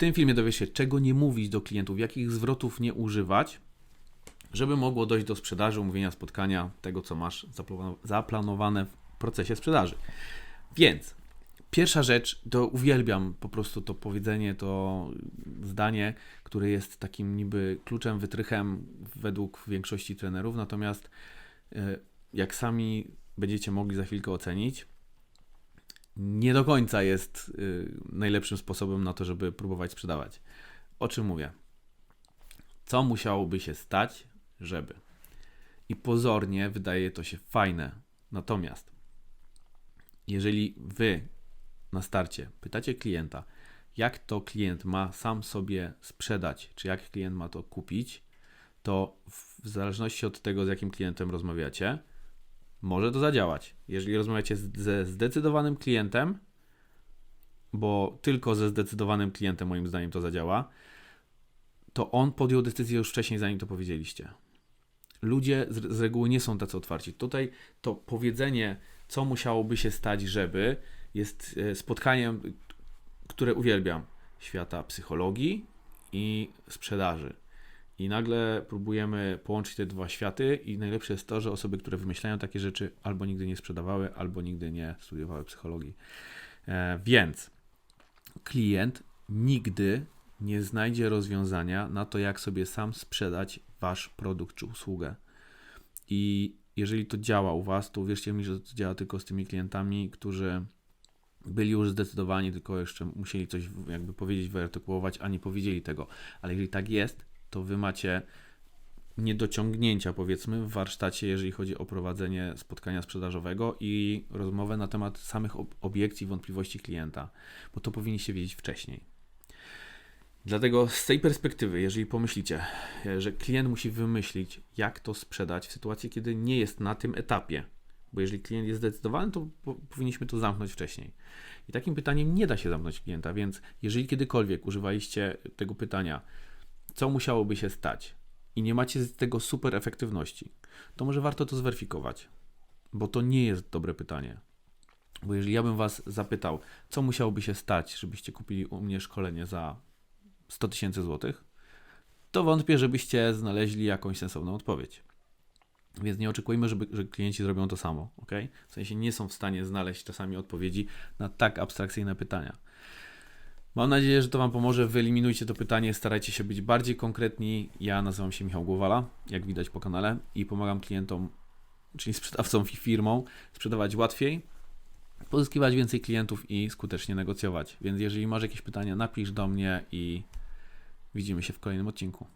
tym filmie dowiesz się, czego nie mówić do klientów, jakich zwrotów nie używać, żeby mogło dojść do sprzedaży, umówienia spotkania, tego co masz zaplan- zaplanowane w procesie sprzedaży. Więc pierwsza rzecz, to uwielbiam po prostu to powiedzenie, to zdanie, które jest takim niby kluczem, wytrychem według większości trenerów, natomiast e, jak sami będziecie mogli za chwilkę ocenić, nie do końca jest y, najlepszym sposobem na to, żeby próbować sprzedawać. O czym mówię? Co musiałoby się stać, żeby? I pozornie wydaje to się fajne. Natomiast jeżeli wy na starcie pytacie klienta, jak to klient ma sam sobie sprzedać, czy jak klient ma to kupić, to w zależności od tego, z jakim klientem rozmawiacie, może to zadziałać. Jeżeli rozmawiacie z- ze zdecydowanym klientem, bo tylko ze zdecydowanym klientem, moim zdaniem, to zadziała, to on podjął decyzję już wcześniej, zanim to powiedzieliście. Ludzie z, z reguły nie są tacy otwarci. Tutaj to powiedzenie, co musiałoby się stać, żeby, jest e, spotkaniem, które uwielbiam. Świata psychologii i sprzedaży. I nagle próbujemy połączyć te dwa światy, i najlepsze jest to, że osoby, które wymyślają takie rzeczy, albo nigdy nie sprzedawały, albo nigdy nie studiowały psychologii. E, więc klient nigdy nie znajdzie rozwiązania na to, jak sobie sam sprzedać wasz produkt czy usługę. I jeżeli to działa u was, to uwierzcie mi, że to działa tylko z tymi klientami, którzy byli już zdecydowani, tylko jeszcze musieli coś jakby powiedzieć, wyartykułować, a nie powiedzieli tego. Ale jeżeli tak jest, to wy macie niedociągnięcia, powiedzmy, w warsztacie, jeżeli chodzi o prowadzenie spotkania sprzedażowego i rozmowę na temat samych ob- obiekcji, wątpliwości klienta, bo to powinniście wiedzieć wcześniej. Dlatego z tej perspektywy, jeżeli pomyślicie, e, że klient musi wymyślić, jak to sprzedać w sytuacji, kiedy nie jest na tym etapie, bo jeżeli klient jest zdecydowany, to po- powinniśmy to zamknąć wcześniej. I takim pytaniem nie da się zamknąć klienta, więc jeżeli kiedykolwiek używaliście tego pytania, co musiałoby się stać i nie macie z tego super efektywności, to może warto to zweryfikować, bo to nie jest dobre pytanie. Bo jeżeli ja bym Was zapytał, co musiałoby się stać, żebyście kupili u mnie szkolenie za 100 tysięcy złotych, to wątpię, żebyście znaleźli jakąś sensowną odpowiedź. Więc nie oczekujmy, żeby, że klienci zrobią to samo, ok? W sensie nie są w stanie znaleźć czasami odpowiedzi na tak abstrakcyjne pytania. Mam nadzieję, że to Wam pomoże. Wyeliminujcie to pytanie, starajcie się być bardziej konkretni. Ja nazywam się Michał Głowala, jak widać po kanale, i pomagam klientom, czyli sprzedawcom i firmom, sprzedawać łatwiej, pozyskiwać więcej klientów i skutecznie negocjować. Więc jeżeli masz jakieś pytania, napisz do mnie i widzimy się w kolejnym odcinku.